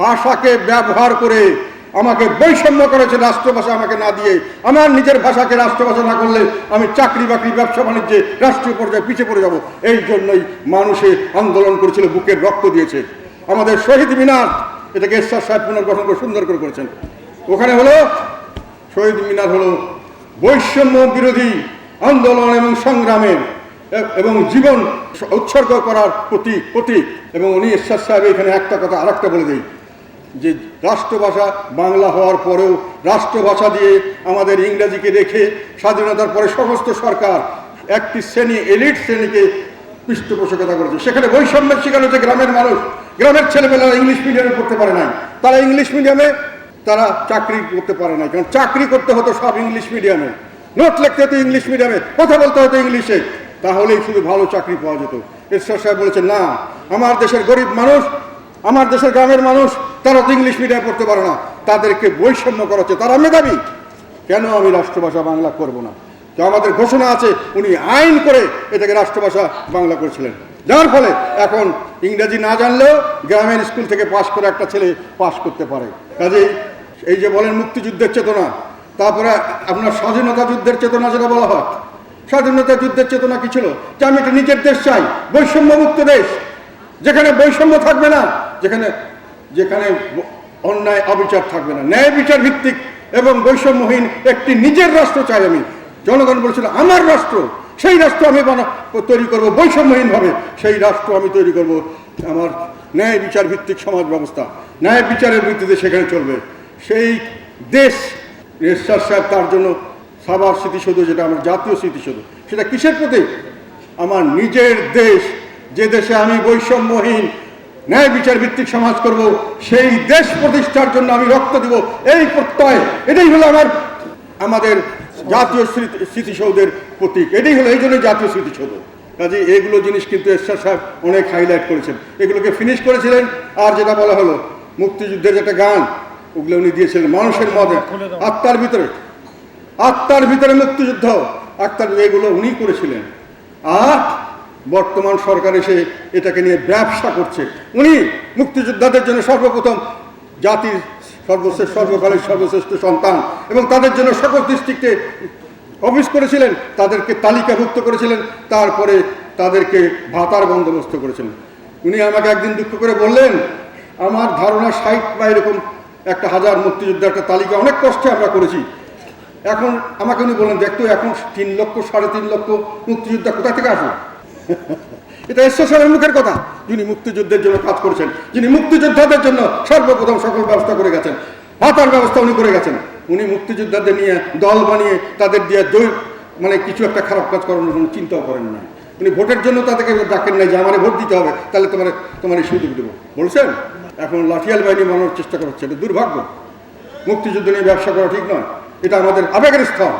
ভাষাকে ব্যবহার করে আমাকে বৈষম্য করেছে রাষ্ট্রভাষা আমাকে না দিয়ে, আমার নিজের ভাষাকে রাষ্ট্রভাষা না করলে আমি চাকরি বাকরি, ব্যবসা বাণিজ্যে রাষ্ট্রীয় পর্যায়ে পিছিয়ে পড়ে যাব। এই জন্যই মানুষে আন্দোলন করেছিল, বুকের রক্ত দিয়েছে। আমাদের শহীদ মিনার, এটাকে এরশাদ সাহেব পুনর্গঠন করে সুন্দর করে করেছেন। ওখানে হলো, শহীদ মিনার হলো বৈষম্য বিরোধী আন্দোলন এবং সংগ্রামের, এবং জীবন উৎসর্গ করার প্রতীক প্রতীক। এবং উনি ঈশ্বর সাহেব এখানে একটা কথা আর বলে দিই। যে রাষ্ট্রভাষা বাংলা হওয়ার পরেও রাষ্ট্রভাষা দিয়ে আমাদের ইংরেজিকে রেখে স্বাধীনতার পরে সমস্ত সরকার একটি শ্রেণি, এলিট শ্রেণীকে পৃষ্ঠপোষকতা করেছে। সেখানে বৈষম্যের শিকার হচ্ছে গ্রামের মানুষ। গ্রামের ছেলেমেয়েরা ইংলিশ মিডিয়ামে পড়তে পারে নাই। তারা ইংলিশ মিডিয়ামে তারা চাকরি করতে পারে না কারণ চাকরি করতে হতো সব ইংলিশ মিডিয়ামে নোট লিখতে হতো ইংলিশ মিডিয়ামে কথা বলতে হতো ইংলিশে। তাহলেই শুধু ভালো চাকরি পাওয়া যেত। ঈশ্বর সাহেব বলেছেন, না, আমার দেশের গরিব মানুষ, আমার দেশের গ্রামের মানুষ তারা তো ইংলিশ মিডিয়ামে পড়তে পারে না। তাদেরকে বৈষম্য করাচ্ছে তারা মেধাবী। কেন আমি রাষ্ট্রভাষা বাংলা করব না? তো আমাদের ঘোষণা আছে, উনি আইন করে এটাকে রাষ্ট্রভাষা বাংলা করেছিলেন। যার ফলে এখন ইংরেজি না জানলেও গ্রামের স্কুল থেকে পাশ করে একটা ছেলে পাশ করতে পারে। কাজেই এই যে বলেন মুক্তিযুদ্ধের চেতনা, তারপরে আপনার স্বাধীনতা যুদ্ধের চেতনা যেটা বলা হয়, স্বাধীনতা যুদ্ধের চেতনা কি ছিল? যে আমি একটা নিজের দেশ চাই বৈষম্য মুক্ত দেশ, যেখানে বৈষম্য থাকবে না, যেখানে যেখানে অন্যায় অবিচার থাকবে না। ন্যায় বিচার ভিত্তিক এবং বৈষম্যহীন একটি নিজের রাষ্ট্র চাই আমি। জনগণ বলেছিল, আমার রাষ্ট্র, সেই রাষ্ট্র আমি তৈরি করব বৈষম্যহীনভাবে। সেই রাষ্ট্র আমি তৈরি করব আমার ন্যায় বিচার ভিত্তিক সমাজ ব্যবস্থা। ন্যায় বিচারের ভিত্তিতে সেখানে চলবে। সেই দেশ এরশাদ সাহেব তার জন্য সাবার স্মৃতিসৌধ, যেটা আমার জাতীয় স্মৃতিসৌধ, সেটা কিসের প্রতি আমার নিজের দেশ, যে দেশে আমি বৈষম্যহীন ন্যায় বিচার ভিত্তিক সমাজ করব সেই দেশ প্রতিষ্ঠার জন্য আমি রক্ত দিব এই প্রত্যয় এটাই হলো আমার আমাদের জাতীয় স্মৃতি স্মৃতিসৌধের প্রতীক এটাই হলো এই জন্য জাতীয় স্মৃতিসৌধ। কাজে এইগুলো জিনিস কিন্তু এরশাদ সাহেব অনেক হাইলাইট করেছেন। এগুলোকে ফিনিশ করেছিলেন আর যেটা বলা হলো মুক্তিযুদ্ধের যেটা গান ওগুলো উনি দিয়েছিলেন মানুষের মধ্যে আত্মার ভিতরে আত্মার ভিতরে মুক্তিযুদ্ধ আত্মার এগুলো উনি করেছিলেন। আর বর্তমান সরকার এসে এটাকে নিয়ে ব্যবসা করছে। উনি মুক্তিযোদ্ধাদের জন্য সর্বপ্রথম জাতির সর্বশ্রেষ্ঠ, সর্বকালের সর্বশ্রেষ্ঠ সন্তান এবং তাদের জন্য সকল ডিস্ট্রিক্টে অফিস করেছিলেন, তাদেরকে তালিকাভুক্ত করেছিলেন, তারপরে তাদেরকে ভাতার বন্দোবস্ত করেছিলেন। উনি আমাকে একদিন দুঃখ করে বললেন, আমার ধারণা ষাট বা এরকম একটা হাজার মুক্তিযোদ্ধার একটা তালিকা অনেক কষ্টে আমরা করেছি। এখন আমাকে উনি বললেন দেখতো এখন তিন লক্ষ, সাড়ে তিন লক্ষ মুক্তিযোদ্ধা কোথা থেকে আসবে? এটা ঈশ্বরের মুখের কথা। যিনি মুক্তিযুদ্ধের জন্য কাজ করেছেন, যিনি মুক্তিযোদ্ধাদের জন্য সর্বপ্রথম সকল ব্যবস্থা করে গেছেন, ভাতার ব্যবস্থা উনি করে গেছেন। উনি মুক্তিযোদ্ধাদের নিয়ে দল বানিয়ে তাদের দিয়ে জয় মানে কিছু একটা খারাপ কাজ করানোর কোনো চিন্তাও করেন না উনি ভোটের জন্য তাদেরকে ডাকেন নাই যে, আমার ভোট দিতে হবে, তাহলে তোমার তোমার এই সুযোগ দেবো। বলছেন? এখন লাঠিয়াল বাহিনী বানানোর চেষ্টা করা হচ্ছে। এটা দুর্ভাগ্য। মুক্তিযুদ্ধ নিয়ে ব্যবসা করা ঠিক নয়। এটা আমাদের আবেগের স্থল